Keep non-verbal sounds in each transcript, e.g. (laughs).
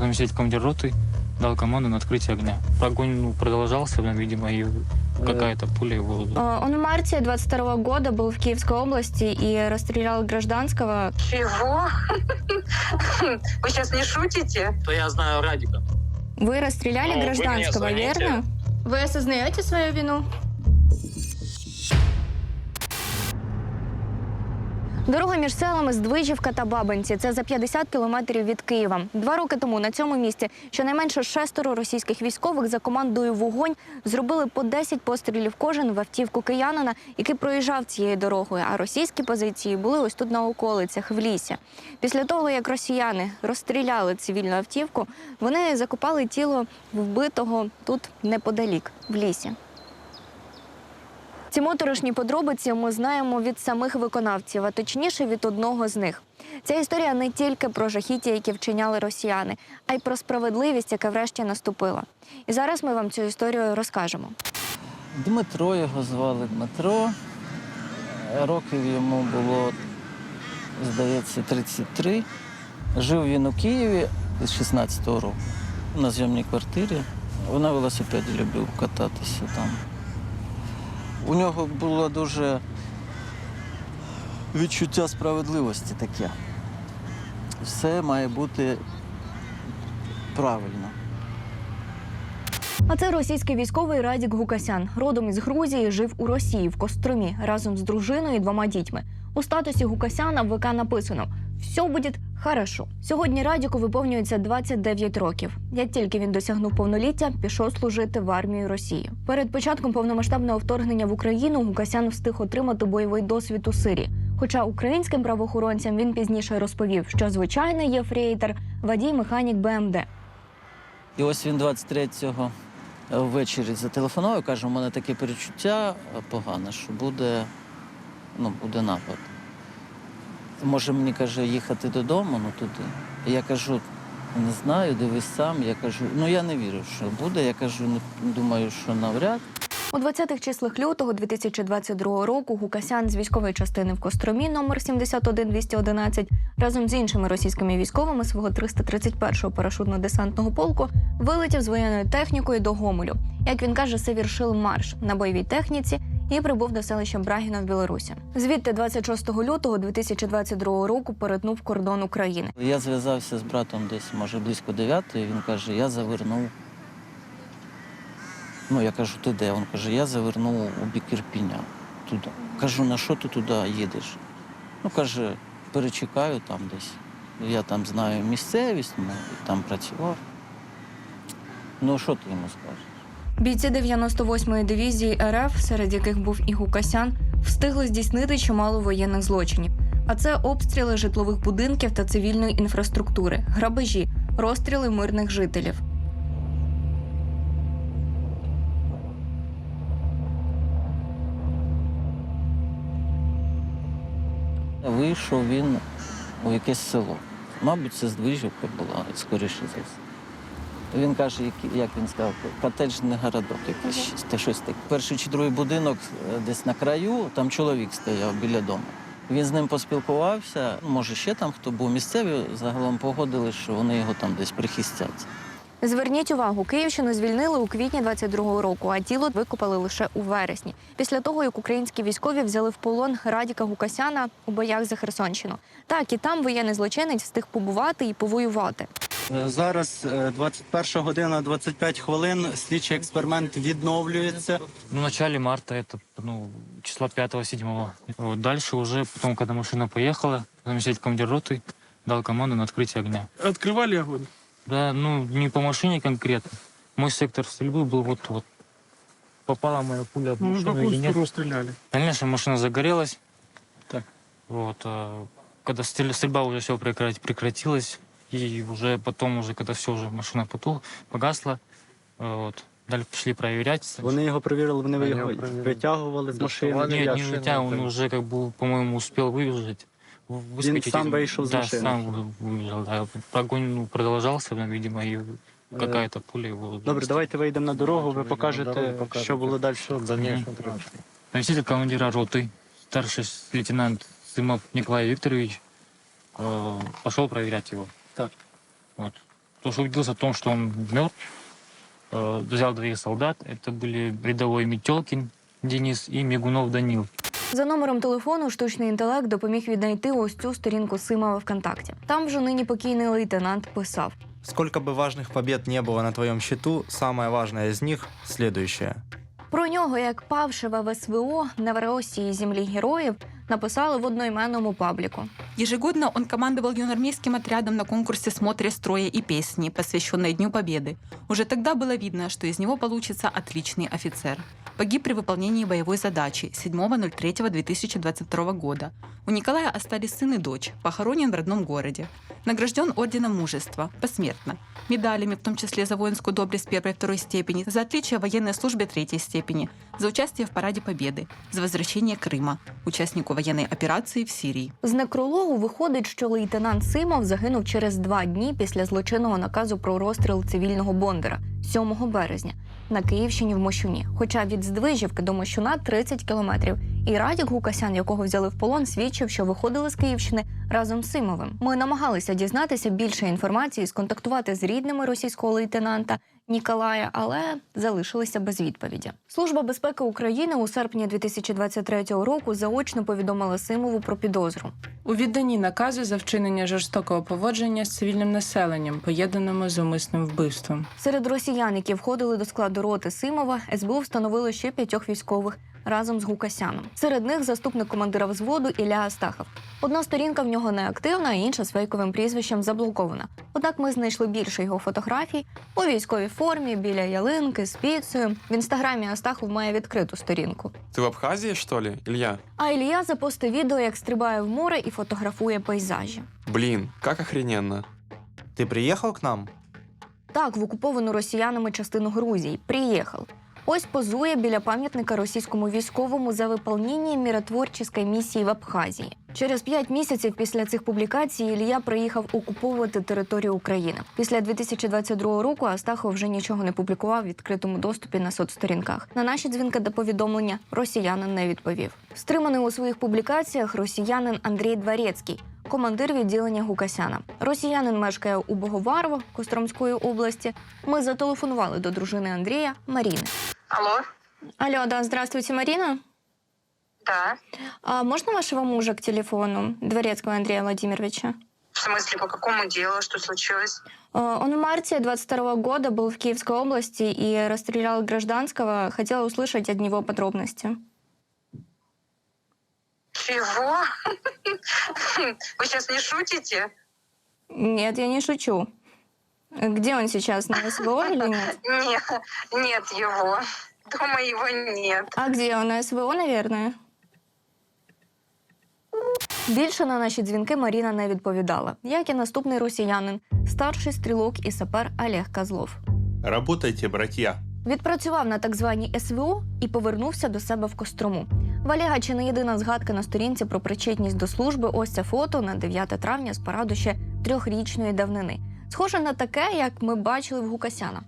Заместитель командир роты дал команду на открытие огня. Огонь ну, продолжался, видимо, и какая-то пуля его... Э, Он в марте 22 года был в Киевской области и расстрелял гражданского. Чего? Вы сейчас не шутите? То я знаю Радика. Вы расстреляли Ну, гражданского, верно? Вы осознаете свою вину? Дорога між селами Здвижівка та Бабинці. Це за 50 кілометрів від Києва. Два роки тому на цьому місці щонайменше шестеро російських військових за командою вогонь зробили по 10 пострілів кожен в автівку киянина, який проїжджав цією дорогою. А російські позиції були ось тут на околицях в лісі. Після того, як росіяни розстріляли цивільну автівку, вони закопали тіло вбитого тут неподалік, в лісі. Ці моторошні подробиці ми знаємо від самих виконавців, а точніше від одного з них. Ця історія не тільки про жахіття, які вчиняли росіяни, а й про справедливість, яка врешті наступила. І зараз ми вам цю історію розкажемо. Дмитро його звали Дмитро. Років йому було, здається, 33. Жив він у Києві з 16-го року на зйомній квартирі. На велосипеді любив кататися там. У нього було дуже відчуття справедливості таке. Все має бути правильно. А це російський військовий Радік Гукасян. Родом із Грузії жив у Росії в Костромі разом з дружиною і двома дітьми. У статусі Гукасяна в ВК написано «Все буде хорошо». Сьогодні Радіку виповнюється 29 років. Як тільки він досягнув повноліття, пішов служити в армію Росії. Перед початком повномасштабного вторгнення в Україну Гукасян встиг отримати бойовий досвід у Сирії. Хоча українським правоохоронцям він пізніше розповів, що звичайний є фрейтер, водій механік БМД. І ось він 23-го ввечері зателефонував каже, у мене таке перечуття погане, що буде, ну, буде напад. Може мені каже їхати додому, ну туди. Я кажу, не знаю, дивись сам. Я кажу, ну я не вірю, що буде. Я кажу, ну думаю, що навряд. У 20-х числах лютого 2022 року Гукасян з військової частини в Костромі номер 71211 разом з іншими російськими військовими свого 331-го парашутно-десантного полку вилетів з воєнною технікою до Гомелю. Як він каже, совершив марш на бойовій техніці і прибув до селища Брагіно в Білорусі. Звідти 26 лютого 2022 року перетнув кордон України. Я зв'язався з братом десь, може, близько 9 і він каже, я завернув. Ну, я кажу, ти де? Він каже, я завернув у бік Ірпіня туди. Кажу, на що ти туди їдеш? Ну, каже, перечекаю там десь. Я там знаю місцевість, ну, там працював. Ну, що ти йому скажеш? Бійці 98-ї дивізії РФ, серед яких був і Гукасян, встигли здійснити чимало воєнних злочинів. А це обстріли житлових будинків та цивільної інфраструктури, грабежі, розстріли мирних жителів. Вийшов він у якесь село. Мабуть, це Здвижівка була, скоріше за все. Він каже, як він сказав, котеджний городок якийсь щось, та щось таке. Перший чи другий будинок е, десь на краю, там чоловік стояв біля дому. Він з ним поспілкувався. ну, Може, ще там хто був місцеві, загалом погодили, що вони його там десь прихистять. Зверніть увагу, Київщину звільнили у квітні 22-го року, а тіло викопали лише у вересні. Після того, як українські військові взяли в полон Радіка Гукасяна у боях за Херсонщину. Так, і там воєнний злочинець встиг побувати і повоювати. Е, Зараз е, 21 година 25 хвилин. Слідчий експеримент відновлюється. Ну, в начале марта, это ну, числа 5-7. Вот дальше уже, потом, когда машина поехала, заместитель командир роты дал команду на открытие огня. Открывали огонь? Да, ну, не по машине конкретно. Мой сектор стрельбы был вот вот. Попала моя пуля в Ну, в машину какую или нет. сторону стреляли? Конечно, машина загорелась. Так. Вот. а Когда стрель- стрельба уже все прекратилась, и уже потом, уже когда все уже машина потух, погасла, э, вот. Дальше пошли проверять. Вони його перевірили, вони Вони його його перевірили. витягували з машини. Доставали. Нет, я не шину вытягивал, он так. уже, как бы, по-моему, успел выбежать. в- выскочить сам из- вышел из Да, машины. сам вы- выбежал, да. Огонь ну, продолжался, ну, видимо, и какая-то пуля его... Добре, давайте вийдемо на дорогу, ви Дорогу покажете, покажете. що було далі. Что в дальнейшем требуется? Заместитель командира роты, старший лейтенант Сымов Николай Викторович, э, пошел проверять его. Так. Вот. тоже убедился в том, что он мертв. Э, Взял двоих солдат. Это были рядовой Метелкин Денис и Мигунов Данил. За номером телефону штучний інтелект допоміг віднайти ось цю сторінку Симова ВКонтакті. Там вже нині покійний лейтенант писав. Сколько бы важных побед не было на твоем счету, самое важное из них – следующее. Про нього, як павшего в СВО на Росії землі героїв, написали в одноіменному пабліку. Ежегодно он командовал юноармейским отрядом на конкурсе «Смотре строя и песни», посвященной Дню Победы. Уже тогда было видно, что из него получится отличный офицер. Погиб при выполнении боевой задачи 7.03.2022 года. У Николая остались сын и дочь, похоронен в родном городе. Награжден Орденом Мужества, посмертно. Медалями, в том числе за воинскую доблесть первой и второй степени, за отличие в военной службе третьей степени, за участие в Параде Победы, за возвращение Крыма, участнику военной операции в Сирии. З некрологу виходить, що лейтенант Симов загинув через два дні після злочинного наказу про розстріл цивільного Бондара 7 березня на Київщині в Мощуні. Хоча від Здвижівки до Мощуна 30 кілометрів. І Радік Гукасян, якого взяли в полон, свідчив, що виходили з Київщини разом з Симовим. Ми намагалися дізнатися більше інформації, сконтактувати з рідними російського лейтенанта Ніколая, але залишилися без відповіді. Служба безпеки України у серпні 2023 року заочно повідомила Симову про підозру. у відданні наказу за вчинення жорстокого поводження з цивільним населенням, поєднаному з умисним вбивством. Серед росіян, які входили до складу роти Симова, СБУ встановило ще п'ятьох військових разом з Гукасяном. Серед них заступник командира взводу Ілля Астахов. Одна сторінка в нього неактивна, а інша з фейковим прізвищем заблокована. Однак ми знайшли більше його фотографій у військовій формі біля ялинки з піцею. В інстаграмі Астахов має відкриту сторінку. Ты в Абхазии, что ли, Илья? А Ілля запостив відео, як стрибає в море і фотографує пейзажі. Блин, как охрененно. Ты приехал к нам? Так, в окуповану росіянами частину Грузії. Приїхав. Ось позує біля пам'ятника російському військовому за виповнення миротворчої місії в Абхазії. Через п'ять місяців після цих публікацій Ілля приїхав окуповувати територію України. Після 2022 року Астахов вже нічого не публікував в відкритому доступі на соцсторінках. На наші дзвінки до повідомлення росіянин не відповів. Стриманий у своїх публікаціях росіянин Андрій Дворецький, командир відділення Гукасяна. Росіянин мешкає у Боговарово Костромської області. Ми зателефонували до дружини Андрія Маріни. Алло? Алло, да, здравствуйте, Марина. Да. А можно вашего мужа к телефону, Дворецкого Андрея Владимировича? В смысле, по какому делу? Что случилось? А, Он в марте 22 года был в Киевской области и расстрелял гражданского. Хотела услышать от него подробности. Чего? (laughs) Вы сейчас не шутите? Нет, я не шучу. Где он сейчас, на (laughs) СВО или нет? Нет, нет его. Дома его нет. А где он, на СВО, наверное? Більше на наші дзвінки Маріна не відповідала, як і наступний росіянин, старший стрілок і сапер Олег Козлов. Работайте, братья. Відпрацював на так званій СВО і повернувся до себе в Кострому. В Олега чи не єдина згадка на сторінці про причетність до служби. Ось це фото на 9 травня з параду ще трьохрічної давнини. Схоже на таке, як ми бачили в Гукасяна.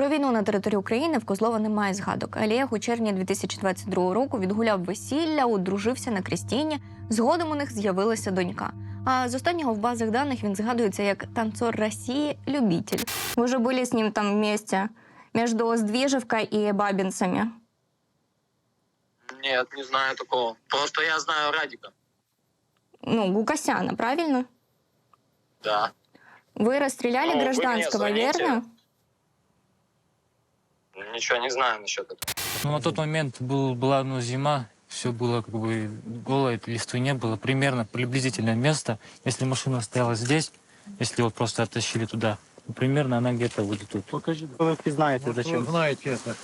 Про війну на території України в Козлова немає згадок. Олег у червні 2022 року відгуляв весілля, одружився на Крістіні. Згодом у них з'явилася донька. А з останнього в базах даних він згадується як танцор Росії, любитель. Ви вже були з ним там вместе, між Здвіжівкою і Бабінцями. Нет, не знаю такого. Просто я знаю Радика. Ну, Гукасяна, правильно? Да. Вы расстреляли Ну, вы гражданского, звоните. верно? Ничего не знаю насчет этого. Ну, на тот момент был, была ну, зима, все было как бы голое, листвы не было. Примерно приблизительное место. Если машина стояла здесь, если вот просто оттащили туда, ну, примерно она где-то вот тут. Покажи. Ви впізнаєте, зачем? Знаете это.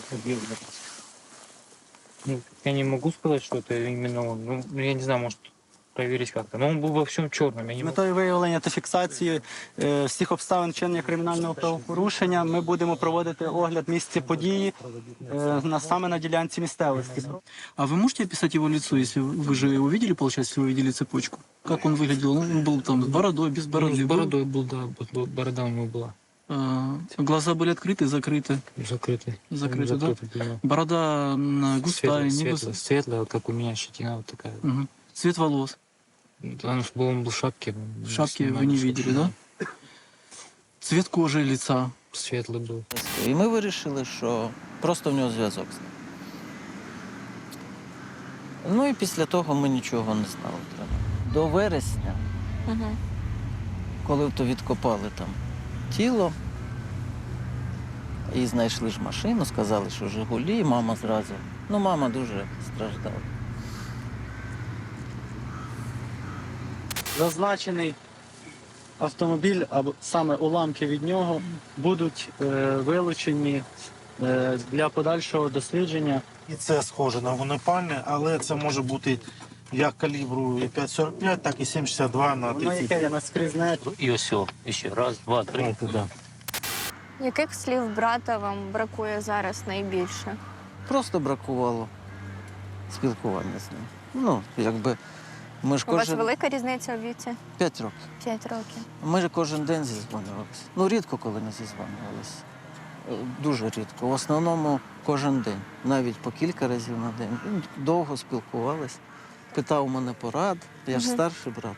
Ну, я не могу сказать, что это именно он. Ну, ну, я не знаю, может, проверить как-то. Но он был во всем черном. Я не З могу. метою виявлення та фіксації е, всіх обставин вчинення кримінального правопорушення ми будемо проводити огляд місця події е, на саме на ділянці місцевості. А вы можете описать его лицо, если вы же его видели, получается, если вы видели цепочку? Как он выглядел? Он был там с бородой, без Ну, бороды. с был? бородой был, да, вот бо- борода у него была А, глаза были открыты, закрыты. закрыта. Закрыты, да? была. Борода м, густая, Светлая, не светлая, густая. светлая, вот как у меня щетина вот такая. Мгм. Цвет волос. Он, ж был, он был в шапке. В шапке снимали вы не шапку, видели, да? Цвет кожи лица. Светлый был. І ми вирішили, що просто в нього зв'язок з ним. Ну і після того ми нічого не знали. Треба. До вересня, Угу. коли то відкопали там тіло, і знайшли ж машину, сказали, що Жигулі, і мама зразу. Ну, мама дуже страждала. Зазначений автомобіль, або саме уламки від нього, будуть е, вилучені е, для подальшого дослідження. І це схоже на вогнепальне, але це може бути як калібру 5,45, так і 7,62 на Воно 30. яке наскрізне. И все. Еще раз, два, три. Да. Яких слів брата вам бракує зараз найбільше? Просто бракувало спілкування з ним. Ну, якби ми ж У вас кожен велика різниця у віці? 5 років. П'ять років. Ми ж кожен день зізвонювалися. Ну, рідко коли не зізвонювалися. Е, Дуже рідко. В основному кожен день, навіть по кілька разів на день. Ну, Довго спілкувалися. Питав у мене порад. Я ж старший брат.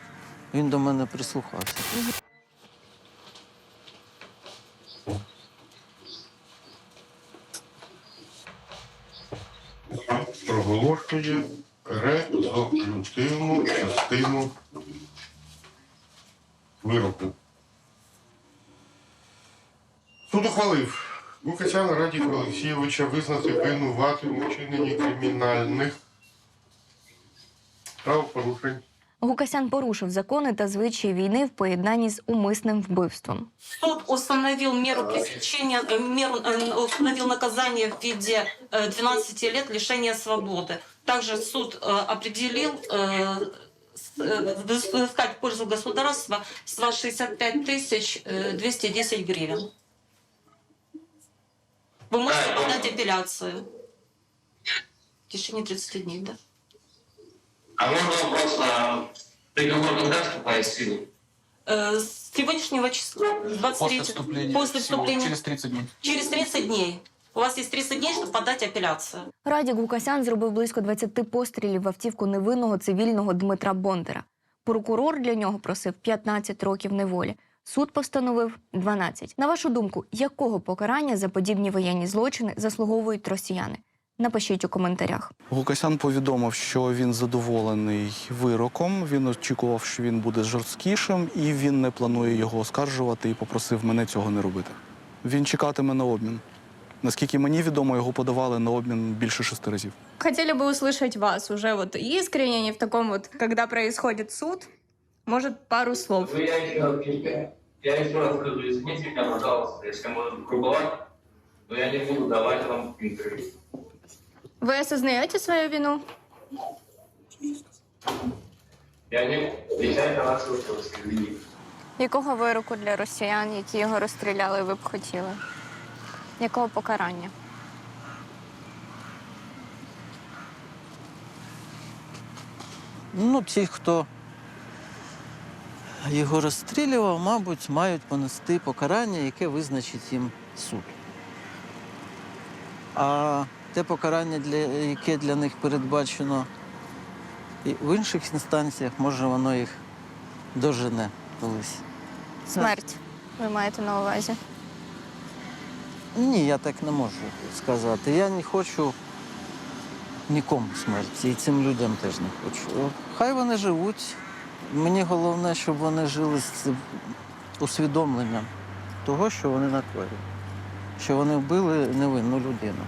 Він до мене прислухався. Проголошує резолютивну частину вироку. Суд ухвалив Гукасяна Радіка Олексійовича визнати винуватим у вчиненні кримінальних правопорушень. Гукасян порушив закони та звичаї війни в поєднанні з умисним вбивством. Суд установил меру пресечения, э, меру, э, установил наказание в виде э, 12 лет лишения свободы. Также суд э, определил э, с- э, взыскать в пользу государства с вас 65 тысяч э, 210 гривен. Вы можете подать апелляцию в течение 30 дней, да? А можно вопрос, а приговор когда вступает в силу? Э, С сегодняшнего числа, 23 после вступления, через 30 дней. Через 30 дней. У вас есть 30 дней, чтобы подать апелляцию. Радік Гукасян зробив близько 20 пострілів в автівку невинного цивільного Дмитра Бондара. Прокурор для нього просив 15 років неволі. Суд постановив 12. На вашу думку, якого покарання за подібні воєнні злочини заслуговують росіяни? Напишіть у коментарях. Гукасян повідомив, що він задоволений вироком. Він очікував, що він буде жорсткішим, і він не планує його оскаржувати і попросив мене цього не робити. Він чекатиме на обмін. Наскільки мені відомо, його подавали на обмін більше шести разів. Хотели бы услышать вас уже вот искренне, не в таком вот, когда происходит суд. Может, пару слов. Ну, я еще раз, я еще раз скажу, извините меня, пожалуйста, если можно грубовато, но я не буду давать вам интервью. Вы осознаете свою вину? Я не отвечаю на ваши вопросы, извините. Якого вироку для росіян, які його розстріляли, ви б хотіли? Якого покарання? Ну, ті, хто його розстрілював, мабуть, мають понести покарання, яке визначить їм суд. А те покарання, для, яке для них передбачено і в інших інстанціях, може, воно їх дожене колись. Смерть. Ви маєте на увазі? Ні, я так не можу сказати. Я не хочу нікому смерті, і цим людям теж не хочу. Хай вони живуть. Мені головне, щоб вони жили з усвідомленням того, що вони накоїли, що вони вбили невинну людину.